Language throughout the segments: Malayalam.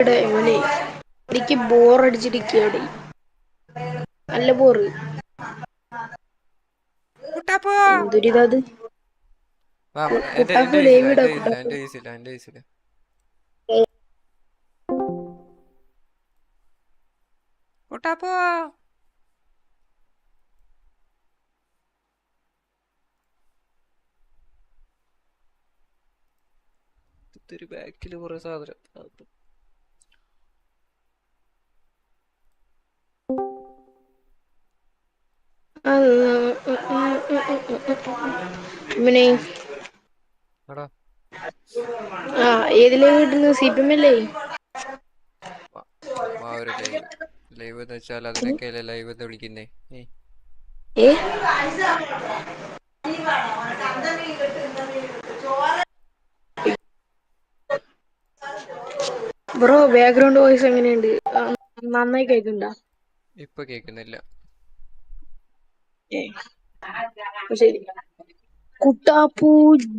എടെ ഇവനെ. എനിക്ക് ബോറടിച്ചിട്ടിരിക്കാടി നല്ല ബോറ്. കുട്ടാപ്പോ. എന്തൊരിതത്? കുട്ടാപ്പു ലൈവ് ഇടാ, കുട്ടാപ്പു. ഇതൊരു ബാക്കിൽ കുറെ സാധനം. ആ ഏതിലേ കിട്ടുന്നു? സി പി എം അല്ലേ ഒരു ലൈവ്. ലൈവ് എന്ന് വെച്ചാൽ ലൈവ് എന്ന് വിളിക്കുന്നേ? ബ്രോ ബാക്ക്ഗ്രൗണ്ട് വോയിസ് എങ്ങനെയുണ്ട്? നന്നായി കേൾക്കണ്ട ഇപ്പൊ കേക്കുന്നില്ല കുട്ടാപ്പൂ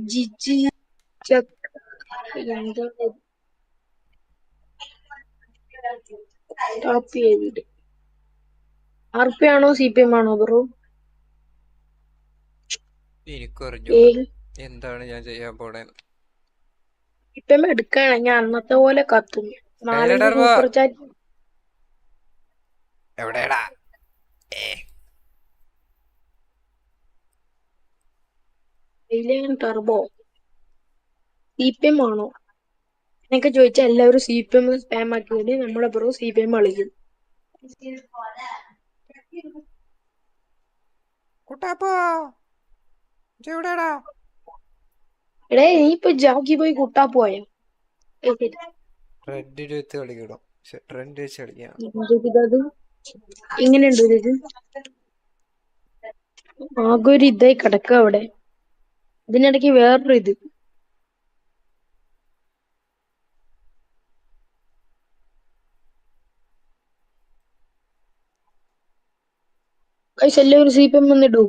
ജിജി എവിടെ ആർ പി ആണോ സി പി എം ആണോ ബ്രോ എന്താണ് ഞാൻ ചെയ്യാൻ പോണേ? ഇപ്പം എടുക്കാണ്. ഞാൻ അന്നത്തെ പോലെ കത്തും. എവിടെടാ എവിടെടാ ടർബോ സി പി എം ആണോ? എന്നൊക്കെ ചോദിച്ചാൽ എല്ലാവരും സി പി എം സ്പാം ആക്കിയിട്ട് നമ്മളെ ബ്രോ സി പി. എം കളിക്കും എടേ നീ ഇപ്പൊ ജാക്കി പോയി കുട്ടാ പോയ? ഇങ്ങനെ വെച്ച് കളിക്കണം? ട്രെൻഡ് വെച്ച് കളിക്കണം ഇത് ഇത്? ആകെ ഒരു ഇതായി കിടക്കുക അവിടെ. ഇതിനിടയ്ക്ക് വേറൊരു ഇത്. എല്ലാവരും സി പി എം വന്നിടൂ.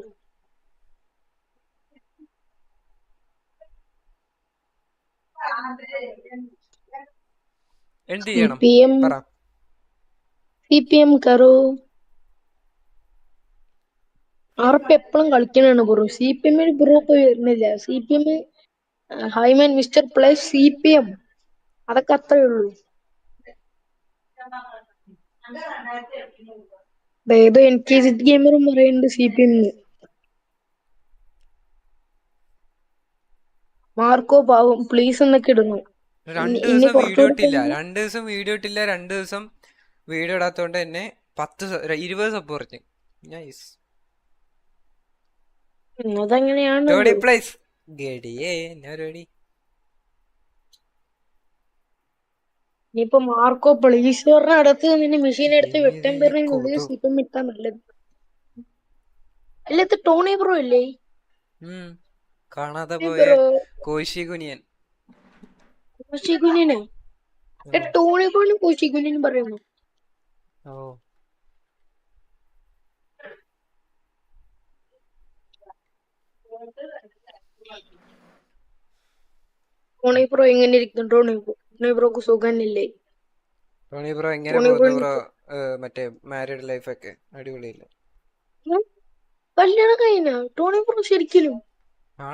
എന്ത് ചെയ്യണം? സി പി എം കറോ. ആർപ്പ് എപ്പോഴും കളിക്കണാണ് ബ്രോ. സി പി എമ്മിൽ ബ്രോ ഇപ്പൊ വരുന്നില്ല. C P M Haimann mister plus C P M അതൊക്കെ അത്രേ ഉള്ളൂ. ഏതോ എൻ കെ സിറ്റ് ഗെയിമറും പറയുന്നുണ്ട് സി പി എം മാർക്കോ പാവം പ്ലീസ് എന്നൊക്കെ ഇടുന്നു രണ്ട് ദിവസം വീഡിയോ ഇട്ടില്ല. രണ്ട് ദിവസം വീഡിയോ ഇട്ടില്ല. രണ്ട് ദിവസം വീഡിയോ ഇടാത്തോണ്ട് തന്നെ പത്ത് ഇരുപത് സബ് കുറഞ്ഞു നൈസ് അതങ്ങനെയാണ് ജോഡി പ്ലേസ് ഗഡിയേ എന്നാ പരിപാടി ഇനിയിപ്പോ മാർക്കോ പ്ലീസ് അടുത്ത് നിന്നെ മെഷീൻ എടുത്ത് വെട്ടം വെട്ടാൻ ഇത് ഈ പറഞ്ഞുള്ളിൽ കൊതു. സി പി എം ഇട്ടാ നല്ലത്. അല്ല ഇത് ടോണി ബ്രോ അല്ലേ ഉം. കാണാതെ പോയ കോശി കുനിയൻ കോശി കുഞ്ഞിനെ ടോണി ബ്രോനും കോശി പറയുന്നു. ഓ. ടോണി ബ്രോ എങ്ങനെ ഇരിക്കുന്നു? ടോണി ടോണി ബ്രോക്ക് സുഖമില്ലേ ടോണി ബ്രോ എങ്ങനെ ടോണി പോകുന്നു ബ്രോ മറ്റേ മാരീഡ് ലൈഫ് ഒക്കെ? അടിപൊളിയല്ലേ? കല്യാണം കഴിഞ്ഞ? ടോണി ബ്രോ ശരിക്കും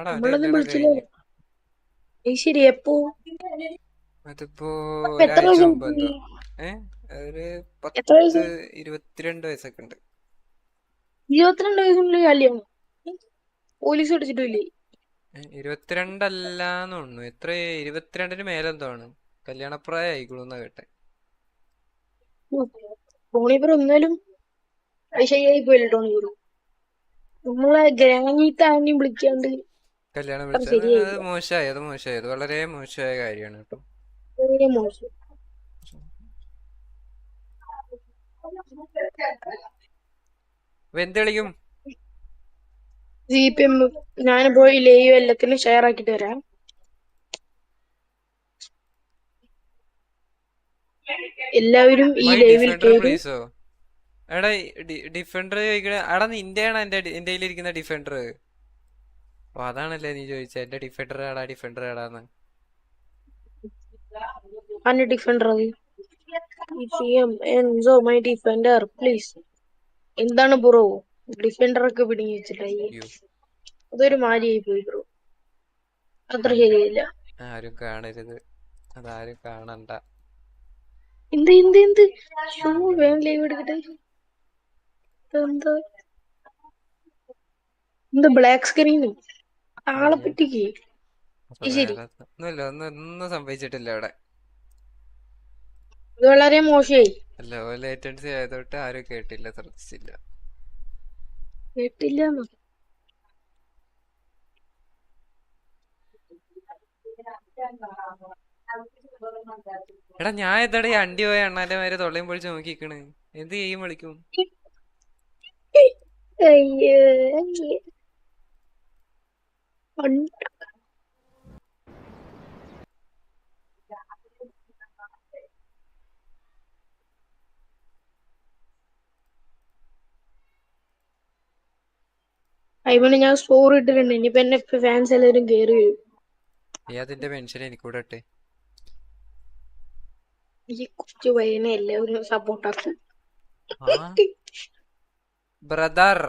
നമ്മളൊന്നും വിളിച്ചില്ല. ഏയ് ശരി എപ്പോ? അതിപ്പോ എത്ര ഇരുപത്തിരണ്ട് വയസ്സൊക്കെ ഉണ്ട്. ഇരുപത്തിരണ്ട് വയസ്സിനുള്ളിൽ കല്യാണം. പോലീസ് പിടിച്ചിട്ടില്ലേ? ഇരുപത്തിരണ്ടല്ലാന്ന് തോന്നുന്നു. എത്ര ഇരുപത്തിരണ്ടിന് മേലെന്തോണ് കല്യാണപ്രായം ആയിക്കോളൂന്നാ കേട്ടെ. ശരിയായി പോയില്ല നമ്മളെ വിളിക്കാണ്ട് കല്യാണം വിളിച്ചത് അത് മോശമായി. അത് മോശമായി. അത് വളരെ മോശമായ കാര്യമാണ് കേട്ടോ. വളരെ മോശം. അപ്പൊ എന്ത് കളിക്കും സി പി എം ഞാൻ പോയി ലൈവ് എല്ലാത്തിനും ഷെയർ ആക്കിട്ട് വരാം. എല്ലാവരും ഈ ലൈവിൽ എടാ ഡിഫൻഡർ ചോദിക്കണേ എടാ നിന്റെയാണ് എന്റെ എന്റെ ഇരിക്കുന്ന ഡിഫൻഡർ ഓ അതാണല്ലേ നീ ചോദിച്ച. എന്റെ ഡിഫൻഡർ ആടാ ഡിഫൻഡർ ആടാന്ന്. അന്റെ ഡിഫൻഡർ ഈ CM Enzo my defender please എന്താണ് ബ്രോ ഡിഫൻഡർ ഒക്കെ പിടിങ്ങി വെച്ചിട്ടായി അതൊരു മാരിയായി പോയി ബ്രോ അത്ര ശരിയല്ല ആരും കാണരുത്. അതാരും കാണണ്ട. എന്ത് എന്ത് എന്ത്? ഷൂ വേഗം ലൈവ് എടുക്കട്ടെ. എന്താ എന്താ ബ്ലാക്ക് സ്ക്രീനും ആളെ പറ്റിക്ക്. ഒന്നുമില്ല. ഒന്നും ഒന്നും സംഭവിച്ചിട്ടില്ല അവിടെ ഇത് വളരെ മോശമായി. ലോ ലേറ്റൻസി ആയതോട്ട് ആരും കേട്ടില്ല ശ്രദ്ധിച്ചില്ല. കേട്ടില്ല എടാ ഞാൻ എത്തടെ ഈ അണ്ടി പോയ അണ്ണാന്റെ മാര് തൊള്ളയും പൊളിച്ച് നോക്കിക്കണ് എന്ത് ചെയ്യും വിളിക്കും അയ്യോ അയ്മന് ഞാൻ സ്കോർ ഇട്ടിട്ടുണ്ട്. ഇനിയിപ്പോ എന്നെ ഫാൻസ് എല്ലാവരും കേറി വരും. നീ അതിന്റെ പെൻഷൻ എനിക്കൂടെ ഇട്ടെ. ഈ കൊച്ചു പയ്യനെ എല്ലാവരും സപ്പോർട്ട് ആക്കും. ബ്രദർ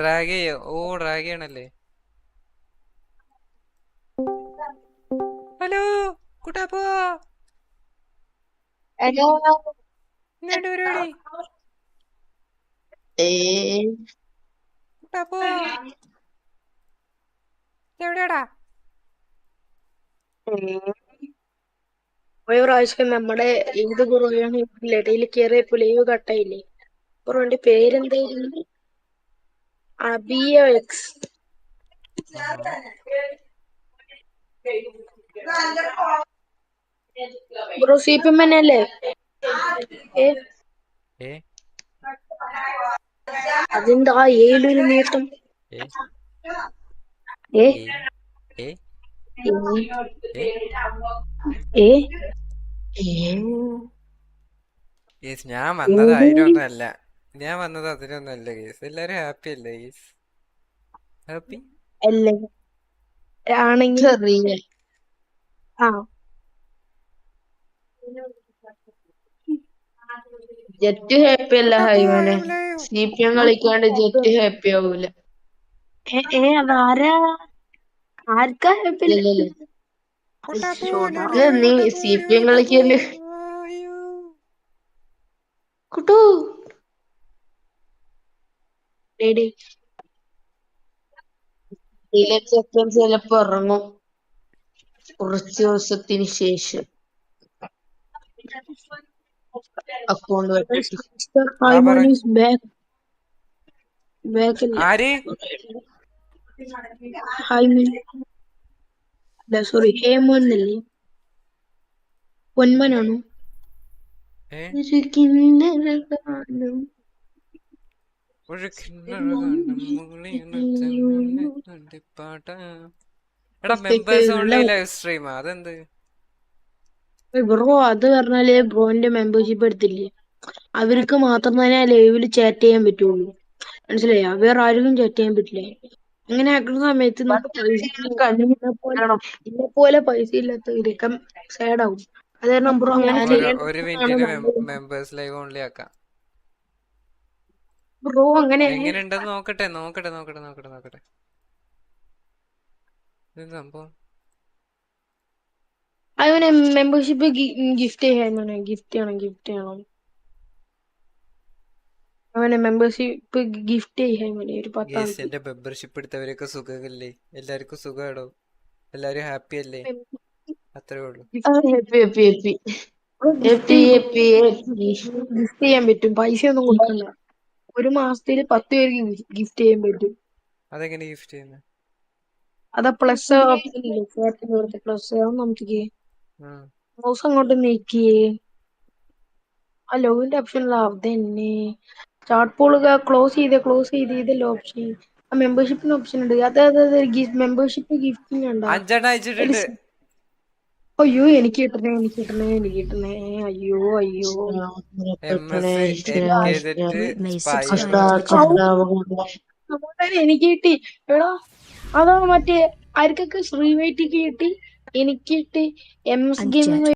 ഡ്രാഗ് ചെയ്യോ. ഓ ഡ്രാഗ് ചെയ്യണല്ലേ? ഹലോ കുട്ടാപ്പോ ഇങ്ങോട്ട് പരിപാടി എവിടെയാടാ? പോയ പ്രാവശ്യം നമ്മുടെ ഏത് കുറവാണ് ഇടയിൽ കയറിയപ്പോ ലൈവ് കട്ടായില്ലേ കുറവന്റെ പേരെന്തായിരുന്നു അബിയ X bro C P M അല്ലേ? ഏ? അതെന്താ ഏഴൊരു നീട്ടം. ഏ? ഗീസ് ഞാൻ വന്നത് അതിനൊന്നല്ല. ഞാൻ വന്നത് അതിനൊന്നല്ല ഗീസ്. എല്ലാരും ഹാപ്പി അല്ലേ ഗീസ്? ഹാപ്പി അല്ലേ? ആണെങ്കിൽ ആ. ജെറ്റ് ഹാപ്പി അല്ല ഹൈമനെ. സി പി എം കളിക്കാണ്ട് ജെറ്റ് ഹാപ്പി ആവൂല നീ സി പി എം കളിക്കൽ. കുട്ടു. ചെക്കൻ ചിലപ്പോ ഇറങ്ങും. കുറച്ച് ദിവസത്തിന് ശേഷം. അക്കൗണ്ട് ബാക്ക് ബാക്ക് അല്ല ആര്? അല്ല സോറി ഹേമോൻ അല്ലേ പൊന്മനാണോ? ഒരു കിന്നര ഗാനം. ഒരു കിണ്ണറ കണ്ടും മുകളിൽ തണ്ടിപ്പാട്ട എടാ മെമ്പേഴ്സ് ഓൺലി ലൈവ് സ്ട്രീം അതെന്ത്? ബ്രോ അത് പറഞ്ഞാൽ ബ്രോന്റെ മെമ്പർഷിപ്പ് എടുത്തില്ലേ? അവർക്ക് മാത്രം തന്നെ ലൈവിൽ ചാറ്റ് ചെയ്യാൻ പറ്റുള്ളൂ. മനസ്സിലായോ? വേറെ ആർക്കും ചാറ്റ് ചെയ്യാൻ പറ്റില്ല. അങ്ങനെ ആക്കുന്ന സമയത്ത് നമുക്ക് പൈസ ഇന്നെ പോലെ പൈസ ഇല്ലാത്തവരൊക്കെ സാഡ് ആവും. അത് കാരണം ബ്രോ അങ്ങനെ ഒരു ചെയ്യാൻ മെമ്പേഴ്സ് ലൈവ് ഓൺലി ആക്കാം. ബ്രോ അങ്ങനെ എങ്ങനെയുണ്ടെന്ന് നോക്കട്ടെ നോക്കട്ടെ നോക്കട്ടെ നോക്കട്ടെ. നോക്കട്ടെ സംഭവം? അവനെ മെമ്പർഷിപ്പ് ഗിഫ്റ്റ് ചെയ്യാൻ ഗിഫ്റ്റ് ചെയ്യണം ഗിഫ്റ്റ് ചെയ്യണം അവനെ മെമ്പർഷിപ്പ് ഗിഫ്റ്റ് ചെയ്യാൻ ഒരു പത്താം എന്റെ മെമ്പർഷിപ്പ് എടുത്തവരൊക്കെ സുഖമല്ലേ? എല്ലാവർക്കും സുഖമാണോ? എല്ലാരും ഹാപ്പി അല്ലേ? അത്രേ ഉള്ളൂ. Happy happy happy happy happy gift ചെയ്യാൻ പറ്റും. പൈസ ഒന്നും കൊടുക്കണ്ട. ഒരു മാസത്തിൽ പത്ത് പേർക്ക് ഗിഫ്റ്റ് ചെയ്യാൻ പറ്റും. അതെങ്ങനെ ഗിഫ്റ്റ് ചെയ്യുന്നത് അതാ പ്ലസ് ഓപ്ഷൻ ഇല്ലേ? പ്ലസ് നമുക്ക് മൗസ് അങ്ങോട്ട് നീക്കിയേ ആ ലോഗിന്റെ ഓപ്ഷനിലാ തന്നെ ചാർട്ട് പോളുക ക്ലോസ് ചെയ്ത് ക്ലോസ് ചെയ്ത് ഇതല്ലേ ഓപ്ഷൻ ആ മെമ്പർഷിപ്പിന് ഓപ്ഷൻ ഉണ്ട് അതെ അതെ അതെ മെമ്പർഷിപ്പ് ഗിഫ്റ്റിംഗ് ഉണ്ടോ അയ്യോ എനിക്ക് കിട്ടണേ എനിക്ക് കിട്ടണേ എനിക്ക് കിട്ടണേ. അയ്യോ അയ്യോ. എനിക്ക് കിട്ടി. എടാ അതാ മറ്റേ ആർക്കൊക്കെ ശ്രീവൈറ്റിക്ക് കിട്ടി. എനിക്ക് കിട്ടി എം എസ് ഗെയിമിംഗ്